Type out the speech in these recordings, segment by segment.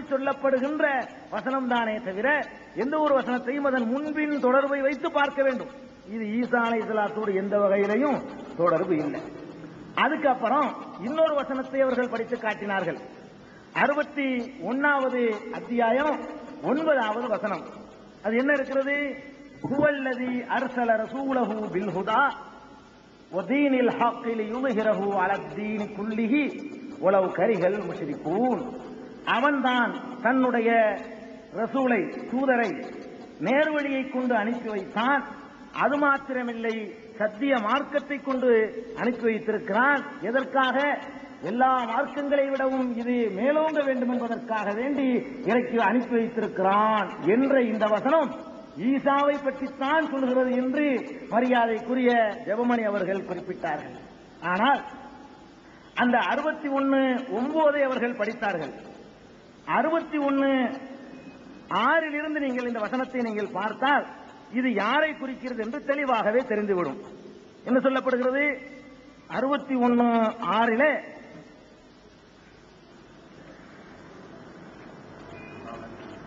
சொல்லப்படுகின்ற வசனம் தானே தவிர எந்த ஒரு வசனத்தையும் அதன் முன்பின் தொடர்பை வைத்து பார்க்க வேண்டும். இது ஈசா இஸ்லாத்தோடு எந்த வகையிலையும் தொடர்பு இல்லை. அதுக்கப்புறம் இன்னொரு வசனத்தை அவர்கள் படித்து காட்டினார்கள். அறுபத்தி ஒன்னாவது அத்தியாயம் ஒன்பதாவது வசனம். அது என்ன இருக்கிறது? ஹுவல்லதி அர்சல ரசூலஹு பில் ஹுதா ஒதீனில் ஹாக்கில் யுமிஹிரஹு அலத்தீன் குல்லிஹி உலவு கரிகள் முஷிரிக்கூன் அவன்தான் தன்னுடைய ரசூலை தூதரை நேர்வழியை கொண்டு அனுப்பி வைத்தான். அது மாத்திரமில்லை சத்திய மார்க்கத்தை கொண்டு அனுப்பி வைத்திருக்கிறான். எதற்காக? எல்லா மார்க்கங்களை விடவும் இது மேலோங்க வேண்டும் என்பதற்காக வேண்டி இறக்கி அனுப்பி வைத்திருக்கிறான் என்ற இந்த வசனம் ஈசாவை பற்றித்தான் சொல்கிறது என்று மரியாதைக்குரிய ஜெபமணி அவர்கள் குறிப்பிட்டார்கள். ஆனால் அந்த அறுபத்தி ஒன்னு ஒன்பதை அவர்கள் படித்தார்கள். அறுபத்தி ஒன்னு ஆறிலிருந்து நீங்கள் இந்த வசனத்தை நீங்கள் பார்த்தால் இது யாரை குறிக்கிறது என்று தெளிவாகவே தெரிந்துவிடும். என்ன சொல்லப்படுகிறது? அறுபத்தி ஒன்னு ஆறில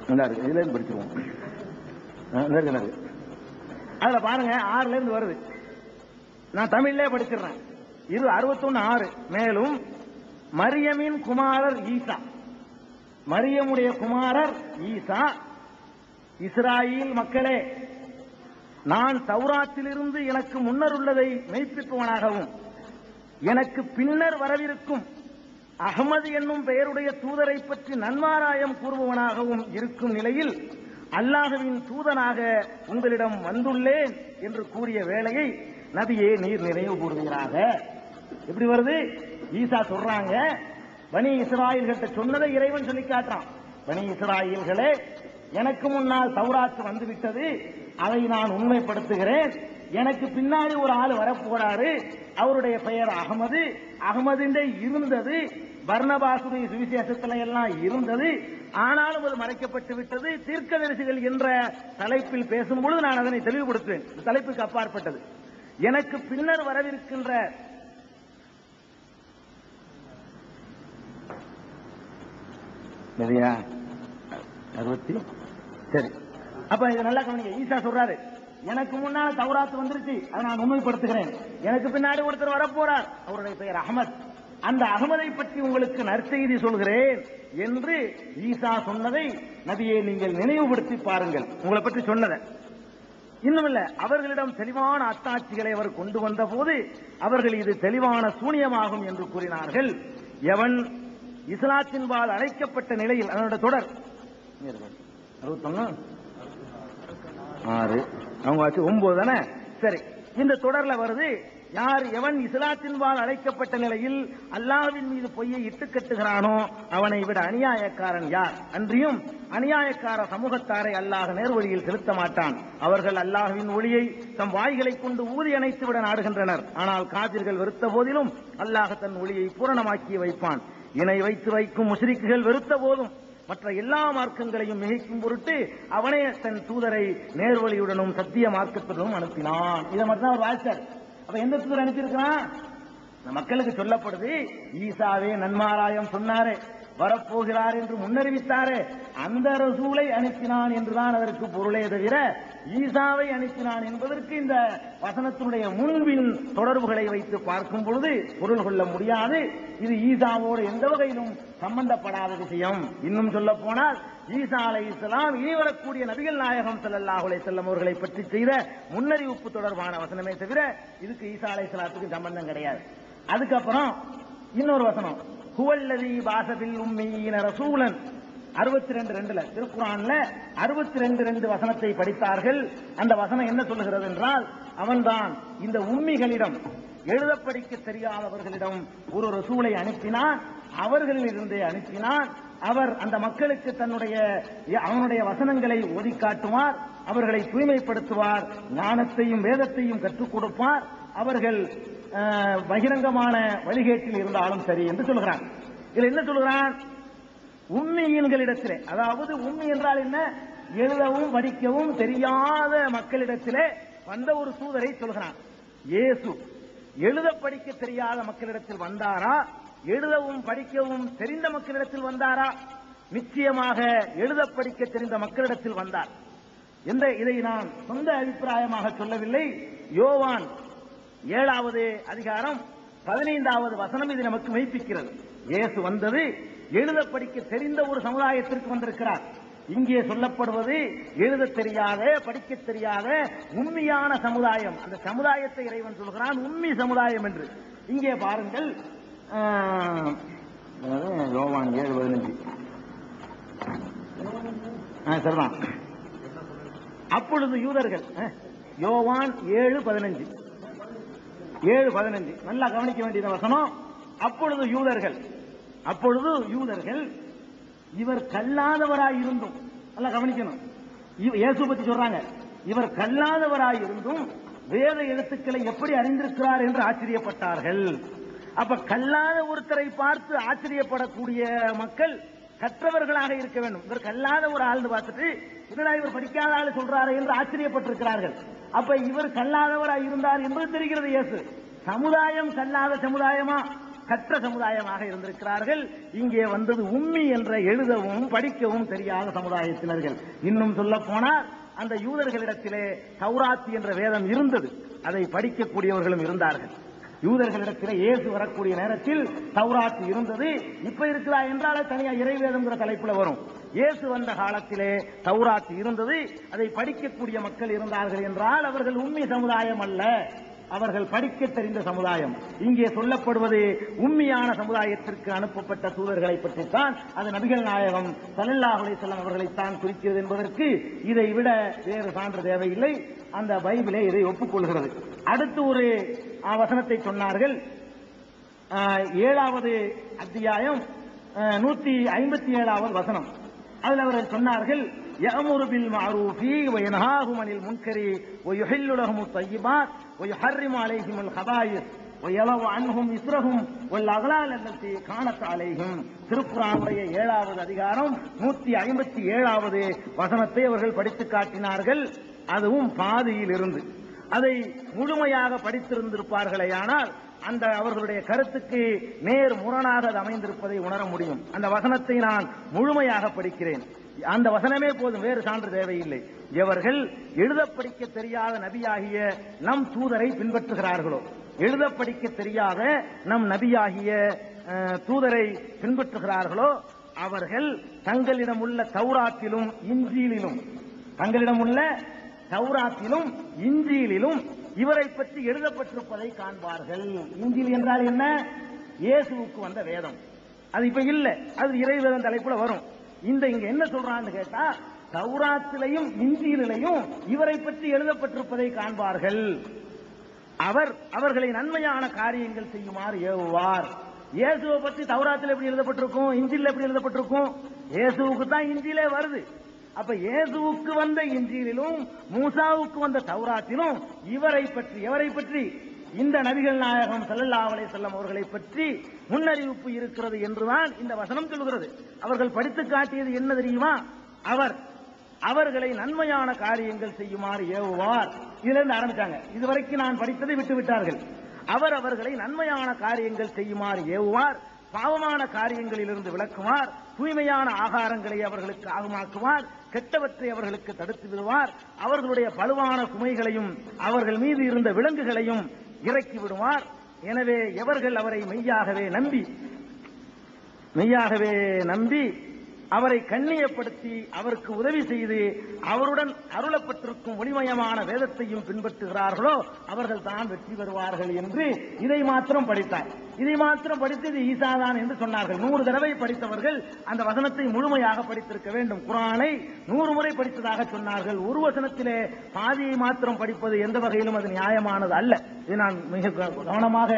நல்லா இருக்கு. இதுல இருந்து படிச்சிருவோம். ஆ, அதுல பாருங்க ஆறுல இருந்து வருது. நான் தமிழ்லே படிச்சிடுறேன். இது அறுபத்தொன்னு ஆறு. மேலும் மரியமின் குமாரர் ஈசா. மரியமுடைய குமாரர் ஈசா. இஸ்ராயில் மக்களே நான் தௌராத்திலிருந்து எனக்கு முன்னர் உள்ளதை மெய்ப்பிப்பவனாகவும் எனக்கு பின்னர் வரவிருக்கும் அகமது என்னும் பெயருடைய தூதரை பற்றி நன்மாராயம் கூறுபவனாகவும் இருக்கும் நிலையில் அல்லாஹுவின் தூதனாக உங்களிடம் வந்துள்ளேன் என்று கூறிய வேளையை நபியே நீர் நினைவு கூறுவீராக. எப்படி வருது? ஈசா சொல்றாங்க பனி இஸ்ராயல்கிட்ட சொன்னதை இறைவன் சொல்லி காட்டுறான். பனி இஸ்ராயல்களே எனக்கு முன்னால் சௌராத்து வந்து விட்டது அதை நான் உண்மைப்படுத்துகிறேன். எனக்கு பின்னாடி ஒரு ஆள் வரப்போறாரு. அவருடைய பெயர் அகமது. அகமதுண்டே இருந்தது. பர்ணபாசுடைய சுவிசேஷத்துல எல்லாம் இருந்தது. ஆனாலும் அது மறைக்கப்பட்டு விட்டது. தீர்க்கதரிசிகள் என்ற தலைப்பில் பேசும்பொழுது நான் அதனை தெளிவுபடுத்துவேன். தலைப்புக்கு அப்பாற்பட்டது. எனக்கு பின்னர் வரவிருக்கின்ற சரியா அறுபத்தி. சரி. அப்ப இதை நல்லா கவனிங்க. ஈசா சொல்றாரு எனக்கு முன்னால தௌராத்து வந்துருச்சு. அதை நான் உண்மைப்படுத்துகிறேன். எனக்கு பின்னாடி ஒருத்தர் வரப்போறார். அவருடைய பெயர் அகமத் அந்த அகமதை பற்றி உங்களுக்கு நற்செய்தி சொல்கிறேன் என்று ஈசா சொன்னதை நபியை நீங்கள் நினைவுபடுத்தி பாருங்கள். உங்களை பற்றி சொன்னதை. இன்னும் இல்ல. அவர்களிடம் தெளிவான அத்தாட்சிகளை அவர் கொண்டு வந்த போது அவர்கள் இது தெளிவான சூனியமாகும் என்று கூறினார்கள். எவன் இஸ்லாத்தின் வாழ் அழைக்கப்பட்ட நிலையில் அதனோட தொடர். அறுபத்தொன்னு? ஆறு. அவங்க ஆச்சு ஒன்பது தானே? சரி. இந்த தொடர்ல வருது யார் எவன் இஸ்லாத்தின்பால் அழைக்கப்பட்ட நிலையில் அல்லாவின் மீது பொய்யை இட்டு கட்டுகிறானோ அவனை விட அநியாயக்காரன் யார்? அன்றியும் அநியாயக்கார சமூகத்தாரை அல்லாஹ் நேர்வழியில் செலுத்த மாட்டான். அவர்கள் அல்லாஹுவின் ஒளியை தம் வாய்களை கொண்டு ஊதி அணைத்து விட நாடுகின்றனர். ஆனால் காதிர்கள் வெறுத்த போதிலும் அல்லாஹ் தன் ஒளியை பூரணமாக்கி வைப்பான். இணை வைத்து வைக்கும் முஷரிக்குகள் வெறுத்த போதும். மற்ற எல்லா மார்க்கங்களையும் மிகைக்கும் பொருட்டு அவனே தன் தூதரை நேர்வழியுடனும் சத்திய மார்க்கத்துடனும் அனுப்பினான். இதை மட்டும் அவர் வாய்ச்சார் அப்ப எந்த தூதர் அனுப்பியிருக்கிறான்? மக்களுக்கு சொல்லப்படுது ஈசாவே நன்மாராயம் சொன்னாரே வரப்போகிறார் என்று முன்னறிவித்தாரே அந்த ரசூலை அனுப்பினான் என்றுதான் அதற்கு பொருளே தவிர ஈசாவை அனுப்பினான் என்பதற்கு இந்த வசனத்தினுடைய முன்பின் தொடர்புகளை வைத்து பார்க்கும் பொழுது பொருள் கொள்ள முடியாது. இது ஈசாவோடு எந்த வகையிலும் சம்பந்தப்படாத விஷயம். இன்னும் சொல்ல போனால் ஈசா அலை இஸ்லாம் இனிவரக்கூடிய நபிகள் நாயகம் ஸல்லல்லாஹு அலைஹி வஸல்லம் அவர்களை பற்றி செய்த முன்னறிவிப்பு தொடர்பான வசனமே தவிர இதுக்கு ஈசா அலை இஸ்லாத்துக்கு சம்பந்தம் கிடையாது. அதுக்கப்புறம் இன்னொரு வசனம் ஹுவல்லதி பாசபில் உம்மியின ரசூலன் அறுபத்தி ரெண்டு ரெண்டுல திருக்குறான்ல அறுபத்தி ரெண்டு ரெண்டு வசனத்தை படித்தார்கள். அந்த வசனம் என்ன சொல்லுகிறது என்றால் அவன்தான் இந்த உண்மைகளிடம் எழுத படிக்க தெரியாதவர்களிடம் ஒரு ரசூலை அனுப்பினான். அவர்களிலிருந்தே அனுப்பினான். அவர் அந்த மக்களுக்கு தன்னுடைய அவனுடைய வசனங்களை ஓதி காட்டுவார். அவர்களை தூய்மைப்படுத்துவார். ஞானத்தையும் வேதத்தையும் கற்றுக் கொடுப்பார். அவர்கள் பகிரங்கமான வழிகேட்டில் இருந்தாலும் சரி என்று சொல்கிறான். இதுல என்ன சொல்கிறான்? உண்மையின்களிடத்திலே. அதாவது உண்மை என்றால் என்ன? எழுதவும் படிக்கவும் தெரியாத மக்களிடத்திலே வந்த ஒரு தூதரை சொல்கிறான். இயேசு எழுத படிக்க தெரியாத மக்களிடத்தில் வந்தாரா? எழுதவும் படிக்கவும் தெரிந்த மக்களிடத்தில் வந்தாரா? நிச்சயமாக எழுத படிக்க தெரிந்த மக்களிடத்தில் வந்தார். எந்த இதை நான் சொந்த அபிப்பிராயமாக சொல்லவில்லை. யோவான் ஏழாவது அதிகாரம் பதினைந்தாவது வசனம் இது நமக்கு மெய்ப்பிக்கிறது. இயேசு வந்தது எழுத படிக்க தெரிந்த ஒரு சமுதாயத்திற்கு வந்திருக்கிறார். இங்கே சொல்லப்படுவது எழுத தெரியாத படிக்க தெரியாத உண்மையான சமுதாயம். அந்த சமுதாயத்தை இறைவன் சொல்கிறான் உண்மை சமுதாயம் என்று. இங்கே பாருங்கள் யோவான் ஏழு பதினஞ்சு. சரிதான். அப்பொழுது யூதர்கள் யோவான் ஏழு பதினஞ்சு. ஏழு பதினஞ்சு. நல்லா கவனிக்க வேண்டியது வசனம். அப்பொழுது யூதர்கள் அப்பொழுது யூதர்கள் இவர் கல்லாதவராய் இருந்தும் நல்லா கவனிக்கணும். இயேசு பத்தி சொல்றாங்க. இவர் கல்லாதவராய் இருந்தும் வேத எழுத்துக்களை எப்படி அறிந்திருக்கிறார் என்று ஆச்சரியப்பட்டார்கள். அப்ப கல்லாத ஒருத்தரை பார்த்து ஆச்சரியப்படக்கூடிய மக்கள் கற்றவர்களாக இருக்க வேண்டும். இவர் கல்லாத ஒரு ஆள்னு பார்த்துட்டு என்னடா இவர் படிக்காத ஆள் சொல்றாரு என்று ஆச்சரியப்பட்டிருக்கிறார்கள். அப்ப இவர் கல்லாதவராய் இருந்தார் என்பது தெரிகிறது இயேசு. சமுதாயம் கல்லாத சமுதாயமா? கற்ற சமுதாயமாக இருந்திருக்கிறார்கள். இங்கே வந்தது உம்மி என்ற எழுதவும் படிக்கவும் தெரியாத சமுதாயத்தினர்கள். இன்னும் சொல்ல போனால் அந்த யூதர்களிடத்திலே சௌராத்தி என்ற வேதம் இருந்தது. அதை படிக்கக்கூடியவர்களும் இருந்தார்கள். யூதர்களிடத்திலே இயேசு வரக்கூடிய நேரத்தில் சௌராத்தி இருந்தது. இப்ப இருக்கிறா என்றால் தனியா இறைவேதம்ங்கிற தலைப்புல வரும். இயேசு வந்த காலத்திலே தௌராத் இருந்தது. அதை படிக்கக்கூடிய மக்கள் இருந்தார்கள் என்றால் அவர்கள் உண்மை சமுதாயம் அல்ல. அவர்கள் படிக்க தெரிந்த சமுதாயம். இங்கே சொல்லப்படுவது உண்மையான சமுதாயத்திற்கு அனுப்பப்பட்ட தூதர்களை பற்றித்தான். அது நபிகள் நாயகம் சல்லல்லாஹு செல்லம் அவர்களைத்தான் குறிக்கிறது என்பதற்கு இதை விட வேறு சான்று தேவையில்லை. அந்த பைபிளே இதை ஒப்புக்கொள்கிறது. அடுத்து ஒரு வசனத்தை சொன்னார்கள். ஏழாவது அத்தியாயம் நூத்தி ஐம்பத்தி ஏழாவது வசனம். அதில் அவர்கள் சொன்னார்கள் يأمر بالمعروف وينهاهم عن المنكر ويحل لهم الطيبات ويحرم عليهم الخبائث ويضع عنهم إسرهم والأغلال التي كانت عليهم திருக்குறானுடைய ஏழாவது அதிகாரம் நூத்தி ஐம்பத்தி ஏழாவது வசனத்தை அவர்கள் படித்து காட்டினார்கள் அதுவும் பாதியில் இருந்து அதை முழுமையாக படித்திருந்திருப்பார்களேயானால் அந்த அவர்களுடைய கருத்துக்கு நேர் முரணாக அது அமைந்திருப்பதை உணர முடியும். அந்த வசனத்தை நான் முழுமையாக படிக்கிறேன். அந்த வசனமே போதும் வேறு சான்று தேவையில்லை. எவர்கள் எழுத படிக்க தெரியாத நபியாகிய நம் தூதரை பின்பற்றுகிறார்களோ எழுத படிக்க தெரியாத நம் நபியாகிய அஹ், தூதரை பின்பற்றுகிறார்களோ அவர்கள் தங்களிடம் உள்ள தௌராத்திலும் இஞ்சியிலும் தங்களிடம் உள்ள தௌராத்திலும் இஞ்சியிலும் இவரை பற்றி எழுதப்பட்டிருப்பதை காண்பார்கள். இஞ்சில் என்றால் என்ன? இயேசுவுக்கு வந்த வேதம். அது இப்ப இல்ல. அது இறைவேதம் தலைப்புல வரும். இந்த இங்க என்ன சொல்றான்னு கேட்டா சௌராத்திலையும் இஞ்சியிலையும் இவரை பற்றி எழுதப்பட்டிருப்பதை காண்பார்கள். அவர் அவர்களை நன்மையான காரியங்கள் செய்யுமாறு ஏவுவார். இயேசுவை பற்றி தௌராத்தில் எப்படி எழுதப்பட்டிருக்கும்? இஞ்சில் எப்படி எழுதப்பட்டிருக்கும்? இயேசுவுக்கு தான் இஞ்சிலே வருது. அப்ப ஏதுவுக்கு வந்த இஞ்சியிலும் மூசாவுக்கு வந்த தௌராத்திலும் இவரை பற்றி எவரை பற்றி? இந்த நபிகள் நாயகம் செல்லல்லா அலைஹி வஸல்லம் அவர்களை பற்றி முன்னறிவிப்பு இருக்கிறது என்றுதான் இந்த வசனம் சொல்கிறது. அவர்கள் படித்து காட்டியது என்ன தெரியுமா? அவர் அவர்களை நன்மையான காரியங்கள் செய்யுமாறு ஏவுவார். இதுல இருந்து ஆரம்பிச்சாங்க. இதுவரைக்கும் நான் படித்ததை விட்டு விட்டார்கள் அவர் அவர்களை நன்மையான காரியங்கள் செய்யுமாறு ஏவுவார். பாவமான காரியங்களிலிருந்து விளக்குவார். தூய்மையான ஆகாரங்களை அவர்களுக்கு ஆகமாக்குவார். கெட்டவற்றை அவர்களுக்கு தடுத்து விடுவார். அவர்களுடைய பழுவான சுமைகளையும் அவர்கள் மீது இருந்த விலங்குகளையும் இறக்கி விடுவார். எனவே எவர்கள் அவரை மெய்யாகவே நம்பி மெய்யாகவே நம்பி அவரை கண்ணியப்படுத்தி அவருக்கு உதவி செய்து அவருடன் அருளப்பட்டிருக்கும் ஒளிமயமான வேதத்தையும் பின்பற்றுகிறார்களோ அவர்கள் தான் வெற்றி பெறுவார்கள் என்று இதை மாத்திரம் படித்தார். இதை மாத்திரம் படித்து இது ஈசாதான் என்று சொன்னார்கள். நூறு தடவை படித்தவர்கள் அந்த வசனத்தை முழுமையாக படித்திருக்க வேண்டும். குரானை நூறு முறை படித்ததாக சொன்னார்கள். ஒரு வசனத்திலே பாதியை மாத்திரம் படிப்பது எந்த வகையிலும் அது நியாயமானது அல்ல. இது நான் மிக கவனமாக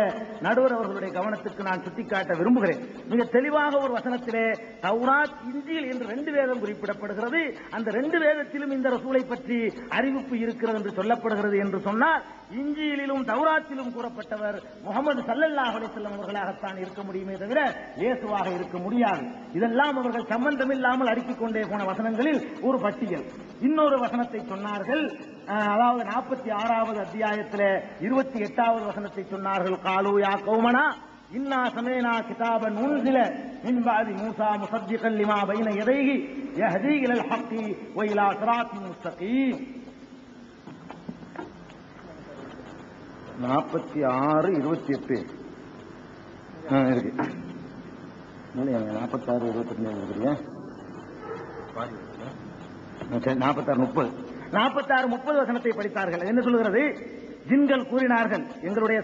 நடுவர் அவர்களுடைய கவனத்துக்கு நான் சுட்டிக்காட்ட விரும்புகிறேன். மிக தெளிவாக ஒரு வசனத்திலே தௌராத் இந்தியில் என்று ரெண்டு வேதம் குறிப்பிடப்படுகிறது. அந்த ரெண்டு வேதத்திலும் இந்த ரசூலை பற்றி அறிவிப்பு இருக்கிறது என்று சொல்லப்படுகிறது என்று சொன்னால் இஞ்சியிலும் தௌராத்திலும் கூறப்பட்டவர் முகமது சல்லல்லாஹ் அலிசல்லம் அவர்களாகத்தான் இருக்க முடியுமே தவிர இயேசுவாக இருக்க முடியாது. இதெல்லாம் அவர்கள் சம்பந்தமில்லாமல் அடுக்கிக் கொண்டே போன வசனங்களில் ஒரு பட்டியல். இன்னொரு வசனத்தை சொன்னார்கள். அதாவது நாற்பத்தி ஆறாவது அத்தியாயத்தில் இருபத்தி எட்டாவது வசனத்தை சொன்னார்கள். காலு யா கௌமனா இன்னா சமேனா கிதாபன் உன்சில மின் பாதி மூசா முசத்திகல் கல்லிமா பைன எதைகி யஹதி இலல் ஹக்கி வ இலா சிராத்தின் நாற்பத்தி ஆறு இருபத்தி எட்டு. இருக்கு. நாற்பத்தாறு இருபத்தி எட்டு நாற்பத்தாறு முப்பது. நாற்பத்தாறு முப்பது வசனத்தை படித்தார்கள். என்ன சொல்கிறது ஜின்கள் கூறினார்கள் எங்களுடைய